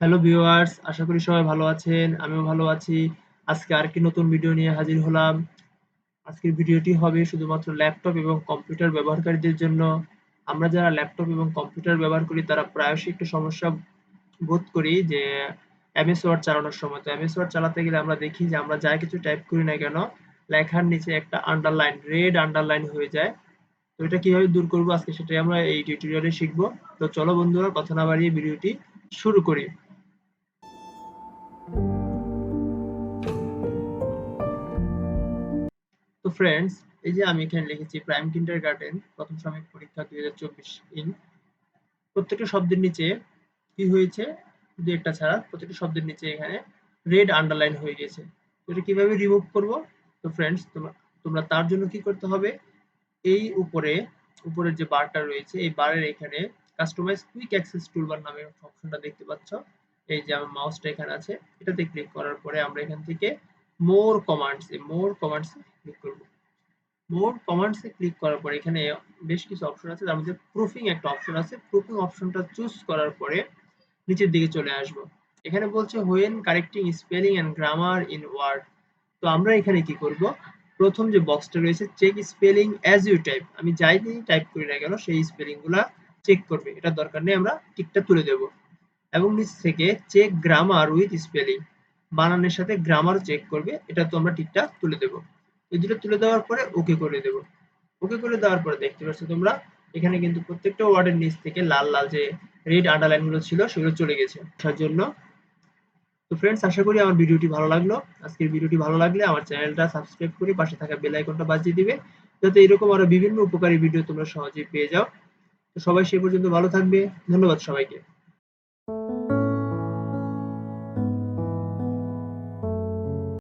Hello viewers আশা করি সবাই ভালো আছেন, আমিও ভালো আছি। আজকে আরেকটি নতুন ভিডিও নিয়ে হাজির হলাম। আজকের ভিডিওটি হবে শুধুমাত্র ল্যাপটপ এবং কম্পিউটার ব্যবহারকারীদের জন্য। আমরা যারা ল্যাপটপ এবং কম্পিউটার ব্যবহার করি, তারা প্রায়শই একটু সমস্যা বোধ করি যে এমএস ওয়ার্ড চালানোর সময়। তো এমএস ওয়ার্ড চালাতে গেলে আমরা দেখি যে আমরা যা কিছু টাইপ করি না কেন, লেখার নিচে একটা আন্ডারলাইন রেড আন্ডারলাইন হয়ে যায়। তো এটা কীভাবে দূর করব আজকে সেটাই আমরা এই টিউটোরিয়ালে শিখব। তো চলো বন্ধুরা, কথা না বাড়িয়ে ভিডিওটি শুরু করি। ফ্রেন্ডস এই যে আমি এখানে লিখেছি প্রাইম কিন্ডার গার্ডেন প্রথম সাময়িক পরীক্ষা দুই হাজার চব্বিশ ইন প্রত্যেকটা শব্দের নিচে কি হয়েছে? দু একটা ছাড়া, প্রত্যেকটা শব্দের নিচে এখানে রেড আন্ডারলাইন হয়ে গেছে। এটা কীভাবে রিমুভ করব? তো ফ্রেন্ডস তোমরা তোমরা তার জন্য কি করতে হবে? এই উপরে, উপরের যে বারটা রয়েছে, এই বারের এখানে কাস্টমাইজ কুইক অ্যাক্সেস টুলবার নামে অপশনটা দেখতে পাচ্ছ। এই যে আমার মাউসটা এখানে আছে, এটাতে ক্লিক করার পরে আমরা এখান থেকে more commands more commands click করব। মোর কমান্ডসে ক্লিক করার পরে এখানে বেশ কিছু অপশন আছে। তার মধ্যে প্রুফিং একটা অপশন আছে। প্রুফিং অপশনটা চুজ করার পরে নিচের দিকে চলে আসব। এখানে বলছে when correcting spelling and grammar in word তো আমরা এখানে কি করব? প্রথম যে বক্সটা রয়েছে check spelling as you type আমি যাই দিয়ে টাইপ করি না কেন, সেই স্পেলিংগুলা চেক করবে। এটা দরকার নেই, আমরা টিকটা তুলে দেব। এবং নিচ থেকে চেক গ্রামার উইথ স্পেলিং বানানের সাথে গ্রামার চেক করবে, এটা তো আমরা টিকটা তুলে দেব। এই দুটো তুলে দেওয়ার পরে ওকে করে দেব। ওকে করে দেওয়ার পরে দেখতে পাচ্ছ তোমরা, এখানে কিন্তু প্রত্যেকটা ওয়ার্ডের নিচ থেকে লাল লাল যে রেড আন্ডারলাইনগুলো ছিল, সেগুলো চলে গেছে। তার জন্য। তো ফ্রেন্ডস আশা করি আমার ভিডিওটি ভালো লাগল। আজকের ভিডিওটি ভালো লাগলে আমার চ্যানেলটা সাবস্ক্রাইব করে পাশে থাকা বেল আইকনটা বাজিয়ে দিবে, যাতে এরকম আরও বিভিন্ন উপকারী ভিডিও তোমরা সহজেই পেয়ে যাও। তো সবাই সে পর্যন্ত ভালো থাকবে। ধন্যবাদ সবাইকে।